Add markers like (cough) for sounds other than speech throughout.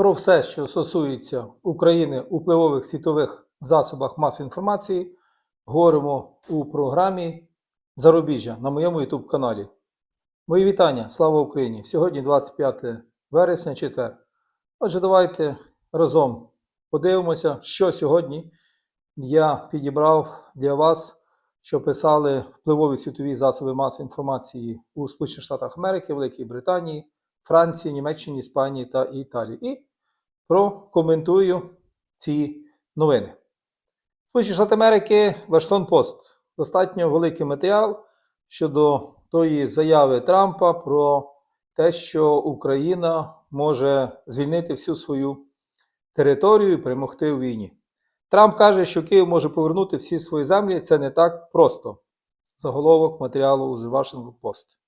про все, що стосується України у впливових світових засобах масової інформації, говоримо у програмі Зарубіжжя на моєму YouTube каналі. Мої вітання, слава Україні! Сьогодні 25 вересня, четвер. Отже, давайте разом подивимося, що сьогодні я підібрав для вас, що писали впливові світові засоби масової інформації у Сполучених Штатах Америки, Великій Британії, Франції, Німеччині, Іспанії та Італії. І прокоментую ці новини. Сполучені Штати Америки, Вашингтон Пост. Достатньо великий матеріал щодо тої заяви Трампа про те, що Україна може звільнити всю свою територію і перемогти у війні. Трамп каже, що Київ може повернути всі свої землі. Це не так просто. Заголовок матеріалу з Washington Post.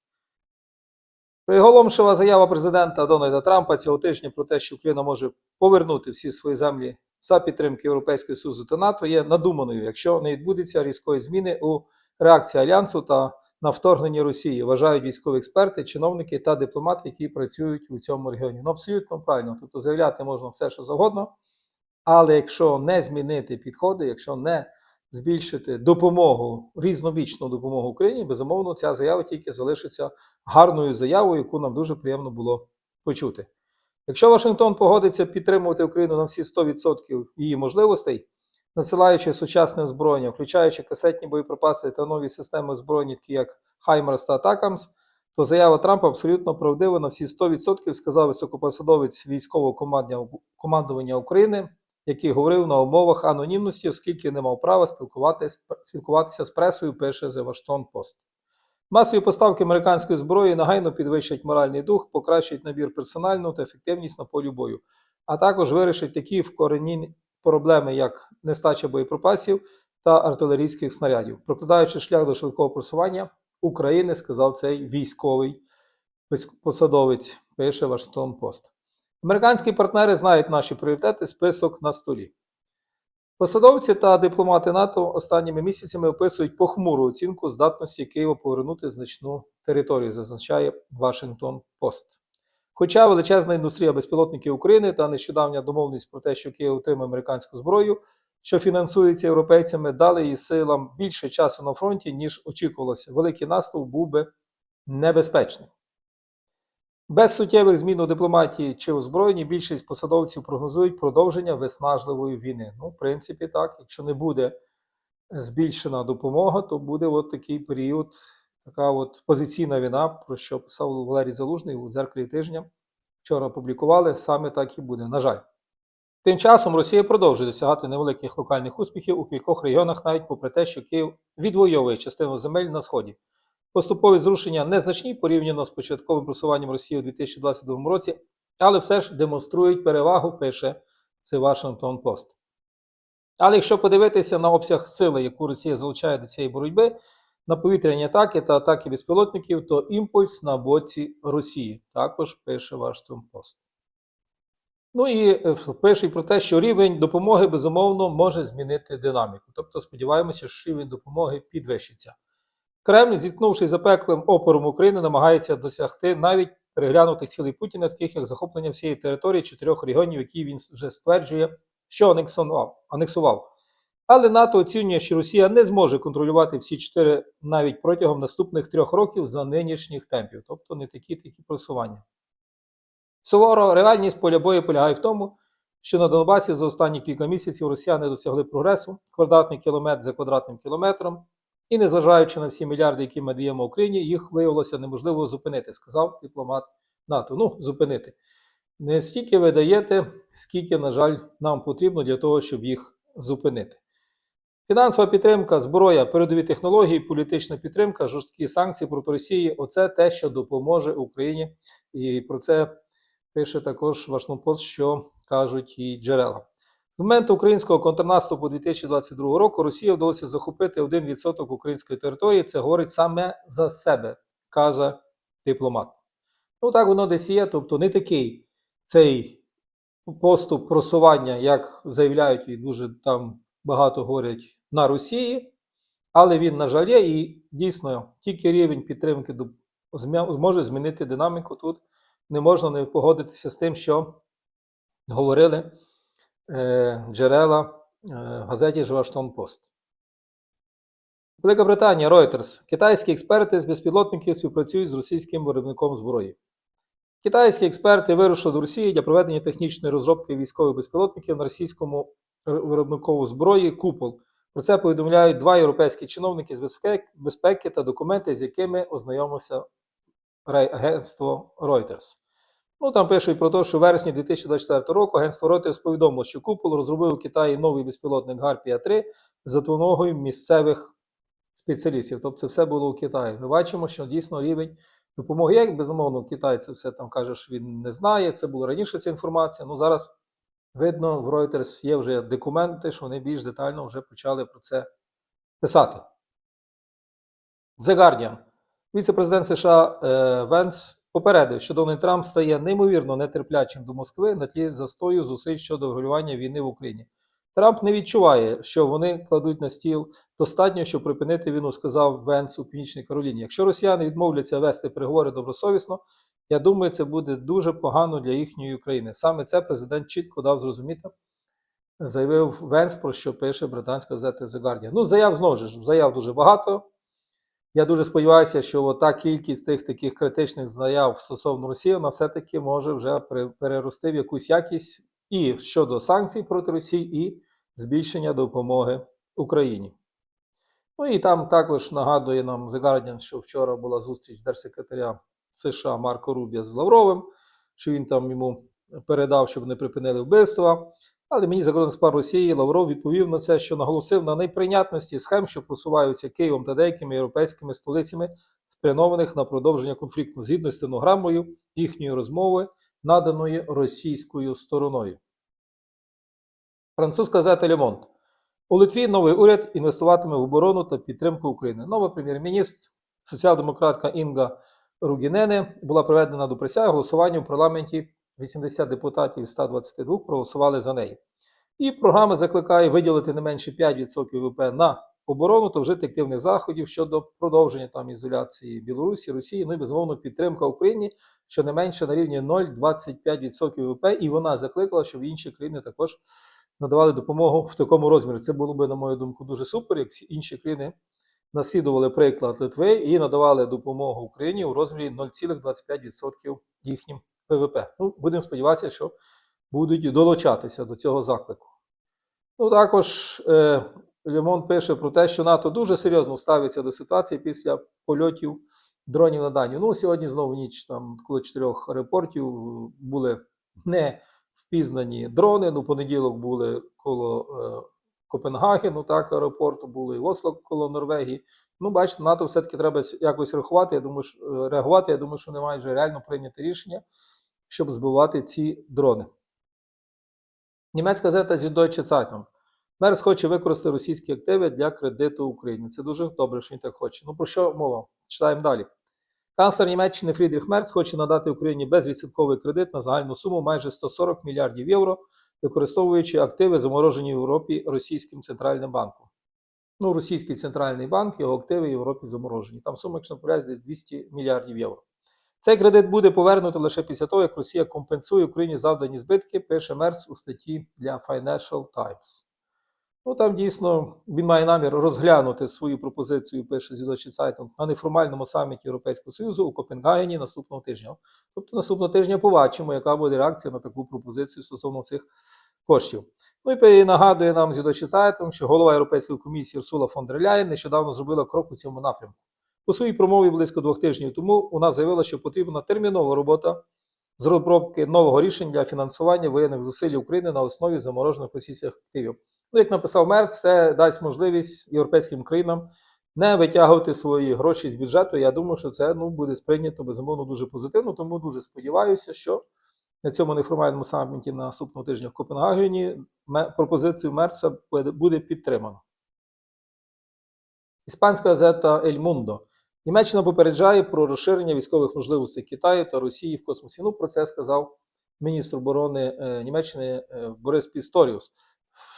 Приголомшива заява президента Дональда Трампа цього тижня про те, що Україна може повернути всі свої землі за підтримки Європейського Союзу та НАТО, є надуманою, якщо не відбудеться різкої зміни у реакції Альянсу та на вторгнення Росії, вважають військові експерти, чиновники та дипломати, які працюють у цьому регіоні. Ну, абсолютно правильно. Тобто заявляти можна все, що завгодно, але якщо не змінити підходи, якщо не збільшити допомогу, різнобічну допомогу Україні, безумовно, ця заява тільки залишиться гарною заявою, яку нам дуже приємно було почути. Якщо Вашингтон погодиться підтримувати Україну на всі 100% її можливостей, насилаючи сучасне озброєння, включаючи касетні боєприпаси та нові системи озброєння, такі як Хаймерс та Атакамс, то заява Трампа абсолютно правдива на всі 100%, сказав високопосадовець військового командування України, який говорив на умовах анонімності, оскільки не мав права спілкуватися з пресою, пише The Washington Post. Масові поставки американської зброї негайно підвищать моральний дух, покращать набір персональну та ефективність на полі бою, а також вирішать такі вкоренні проблеми, як нестача боєприпасів та артилерійських снарядів, прокладаючи шлях до швидкого просування України, сказав цей військовий посадовець, пише Вашингтон Пост. Американські партнери знають наші пріоритети, список на столі. Посадовці та дипломати НАТО останніми місяцями описують похмуру оцінку здатності Києва повернути значну територію, зазначає Вашингтон Пост. Хоча величезна індустрія безпілотників України та нещодавня домовленість про те, що Київ отримає американську зброю, що фінансується європейцями, дали її силам більше часу на фронті, ніж очікувалося. Великий наступ був би небезпечним. Без суттєвих змін у дипломатії чи озброєнні більшість посадовців прогнозують продовження виснажливої війни. Ну, в принципі, так, якщо не буде збільшена допомога, то буде от такий період, така от позиційна війна, про що писав Валерій Залужний у дзеркалі тижня. Вчора опублікували, саме так і буде. На жаль. Тим часом Росія продовжує досягати невеликих локальних успіхів у кількох регіонах, навіть попри те, що Київ відвоює частину земель на сході. Поступові зрушення незначні порівняно з початковим просуванням Росії у 2022 році, але все ж демонструють перевагу, пише це Washington Post. Але якщо подивитися на обсяг сили, яку Росія залучає до цієї боротьби, на повітряні атаки та атаки безпілотників, то імпульс на боці Росії, також пише Washington Post. Ну і е, пише про те, що рівень допомоги безумовно може змінити динаміку. Тобто сподіваємося, що рівень допомоги підвищиться. Кремль, зіткнувшись запеклим опором України, намагається досягти навіть переглянути цілий Путіна, таких як захоплення всієї території чотирьох регіонів, які він вже стверджує, що анексував. Але НАТО оцінює, що Росія не зможе контролювати всі чотири навіть протягом наступних трьох років за нинішніх темпів, тобто не такі такі просування. Суворо, реальність поля бою полягає в тому, що на Донбасі за останні кілька місяців росіяни досягли прогресу квадратний кілометр за квадратним кілометром, і незважаючи на всі мільярди, які ми даємо Україні, їх виявилося неможливо зупинити, сказав дипломат НАТО. Ну, зупинити. Не стільки ви даєте, скільки, на жаль, нам потрібно для того, щоб їх зупинити. Фінансова підтримка, зброя, передові технології, політична підтримка, жорсткі санкції проти Росії оце те, що допоможе Україні. І про це пише також Вашингтон що кажуть і джерела. З моменту українського контрнаступу 2022 року Росії вдалося захопити 1% української території. Це говорить саме за себе, каже дипломат. Ну так воно десь є, тобто не такий цей поступ просування, як заявляють і дуже там багато говорять на Росії, але він, на жаль, є, і дійсно тільки рівень підтримки зможе змінити динаміку тут. Не можна не погодитися з тим, що говорили джерела е, в газеті Пост. Велика Британія, Reuters. Китайські експерти з безпілотників співпрацюють з російським виробником зброї. Китайські експерти вирушили до Росії для проведення технічної розробки військових безпілотників на російському виробникову зброї Купол. Про це повідомляють два європейські чиновники з безпеки, та документи, з якими ознайомився рей- агентство Reuters. Ну там пишуть про те, що в вересні 2024 року агентство Reuters повідомило, що Купол розробив у Китаї новий безпілотник Гарпія 3 за допомогою місцевих спеціалістів. Тобто це все було у Китаї. Ми бачимо, що дійсно рівень допомоги. Як безумовно, Китай це все там каже, що він не знає. Це було раніше ця інформація. Ну зараз видно, в Reuters є вже документи, що вони більш детально вже почали про це писати. The Guardian. Віце-президент США е, Венс попередив, що Дональд Трамп стає неймовірно нетерплячим до Москви на тлі застою зусиль щодо врегулювання війни в Україні. Трамп не відчуває, що вони кладуть на стіл достатньо, щоб припинити війну, сказав Венс у Північній Кароліні. Якщо росіяни відмовляться вести переговори добросовісно, я думаю, це буде дуже погано для їхньої України. Саме це президент чітко дав зрозуміти, заявив Венс, про що пише британська газета The Guardian. Ну, заяв знову ж заяв дуже багато. Я дуже сподіваюся, що та кількість тих таких критичних заяв стосовно Росії, вона все-таки може вже перерости в якусь якість і щодо санкцій проти Росії, і збільшення допомоги Україні. Ну і там також нагадує нам The Guardian, що вчора була зустріч держсекретаря США Марко Рубія з Лавровим, що він там йому передав, щоб не припинили вбивства. Але мені закордонний справ Росії Лавров відповів на це, що наголосив на неприйнятності схем, що просуваються Києвом та деякими європейськими столицями, спрямованих на продовження конфлікту згідно з стенограмою їхньої розмови, наданої російською стороною. Французька газета Лемонт. У Литві новий уряд інвестуватиме в оборону та підтримку України. Нова прем'єр-міністр, соціал-демократка Інга Ругінене, була приведена до присяги голосування в парламенті. 80 депутатів 122 проголосували за неї. І програма закликає виділити не менше 5% ВВП на оборону та вжити активних заходів щодо продовження там ізоляції Білорусі, Росії, ну і безумовно підтримка Україні, що не менше на рівні 0,25% ВВП. І вона закликала, щоб інші країни також надавали допомогу в такому розмірі. Це було би, на мою думку, дуже супер, як всі інші країни наслідували приклад Литви і надавали допомогу Україні у розмірі 0,25% їхнім ВВП. Ну, будемо сподіватися, що будуть долучатися до цього заклику. Ну, також е, Лемон пише про те, що НАТО дуже серйозно ставиться до ситуації після польотів дронів на Данію. Ну, сьогодні знову ніч, там, коли чотирьох аеропортів були не впізнані дрони. Ну, понеділок були коло е, Копенгагену, так, аеропорту, були і Осло коло Норвегії. Ну, бачите, НАТО все-таки треба якось рахувати. Я думаю, що, е, реагувати. Я думаю, що вони мають вже реально прийняти рішення, щоб збивати ці дрони. Німецька газета Süddeutsche Zeitung. Мерс хоче використати російські активи для кредиту Україні. Це дуже добре, що він так хоче. Ну про що мова? Читаємо далі. Канцлер Німеччини Фрідріх Мерц хоче надати Україні безвідсотковий кредит на загальну суму майже 140 мільярдів євро, використовуючи активи, заморожені в Європі російським центральним банком. Ну, російський центральний банк, його активи в Європі заморожені. Там сума, якщо не десь 200 мільярдів євро. Цей кредит буде повернуто лише після того, як Росія компенсує Україні завдані збитки, пише Мерц у статті для Financial Times. Ну там дійсно він має намір розглянути свою пропозицію, пише Зідочі Цайтон, на неформальному саміті Європейського Союзу у Копенгагені наступного тижня. Тобто наступного тижня побачимо, яка буде реакція на таку пропозицію стосовно цих коштів. Ну і нагадує нам Зідочі Цайтон, що голова Європейської комісії Урсула фон дер Ляєн нещодавно зробила крок у цьому напрямку. У своїй промові близько двох тижнів тому вона заявила, що потрібна термінова робота з розробки нового рішення для фінансування воєнних зусиль України на основі заморожених російських активів. Ну, як написав Мерц, це дасть можливість європейським країнам не витягувати свої гроші з бюджету. Я думаю, що це ну, буде сприйнято безумовно дуже позитивно. Тому дуже сподіваюся, що на цьому неформальному саміті наступного тижня в Копенгагені пропозицію Мерца буде- підтримано. Іспанська газета Ель Мундо. Німеччина попереджає про розширення військових можливостей Китаю та Росії в космосі. Ну, про це сказав міністр оборони е, Німеччини е, Борис Пісторіус.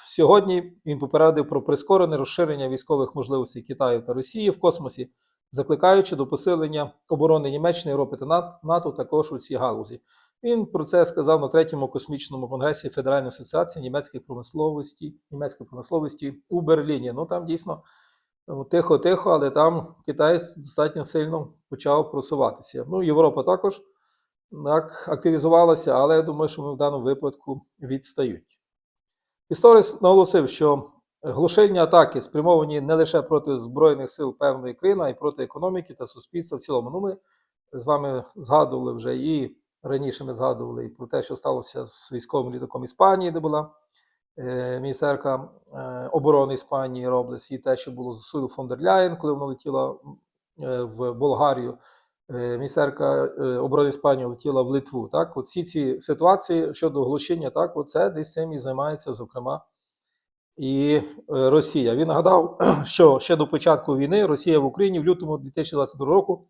Сьогодні він попередив про прискорене розширення військових можливостей Китаю та Росії в космосі, закликаючи до посилення оборони Німеччини, Європи та НАТО також у цій галузі. Він про це сказав на третьому космічному конгресі Федеральної асоціації німецької промисловості, німецької промисловості у Берліні. Ну там дійсно ну, тихо-тихо, але там Китай достатньо сильно почав просуватися. Ну, Європа також так, активізувалася, але я думаю, що ми в даному випадку відстають. Історик наголосив, що глушильні атаки спрямовані не лише проти Збройних сил певної країни, а й проти економіки та суспільства в цілому. Ну, ми з вами згадували вже і раніше ми згадували і про те, що сталося з військовим літаком Іспанії, де була е, міністерка е, оборони Іспанії Роблес, і те, що було з фон дер Ляєн, коли вона летіла е, в Болгарію. Е, Міністерка е, оборони Іспанії летіла в Литву. Так, от всі ці ситуації щодо оголошення, так, оце десь цим і займається, зокрема, і е, Росія. Він нагадав, (clears throat) що ще до початку війни Росія в Україні в лютому 2022 року,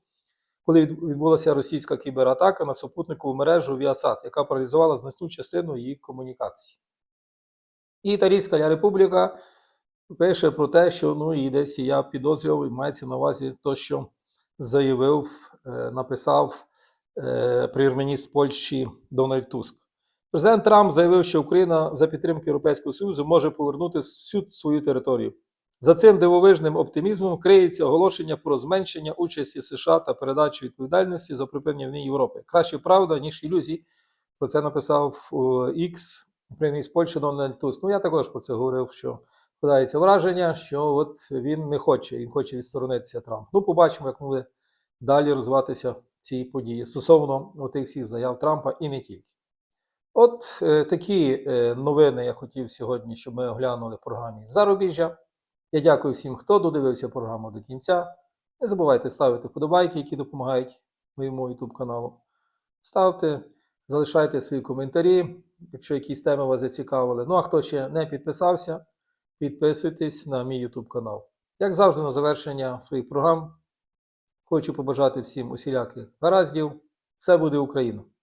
коли відбулася російська кібератака на супутникову мережу Viasat, яка паралізувала значну частину її комунікацій. І Італійська Республіка пише про те, що ну і десь я підозрював, і мається на увазі то, що заявив, е, написав е, прем'єр-міністр Польщі Дональд Туск. Президент Трамп заявив, що Україна за підтримки Європейського Союзу може повернути всю свою територію. За цим дивовижним оптимізмом криється оголошення про зменшення участі США та передачу відповідальності за припинення війни Європи. Краще правда, ніж ілюзії. Про це написав X прем'єр з Польщі Дональд Туск. Ну я також про це говорив, що складається враження, що от він не хоче, він хоче відсторонитися Трамп. Ну, побачимо, як буде далі розвиватися ці події стосовно отих всіх заяв Трампа і не тільки. От е, такі е, новини я хотів сьогодні, щоб ми оглянули в програмі Зарубіжжя. Я дякую всім, хто додивився програму до кінця. Не забувайте ставити вподобайки, які допомагають моєму YouTube каналу. Ставте, залишайте свої коментарі, якщо якісь теми вас зацікавили. Ну а хто ще не підписався, підписуйтесь на мій YouTube канал. Як завжди, на завершення своїх програм хочу побажати всім усіляких гараздів. Все буде Україна!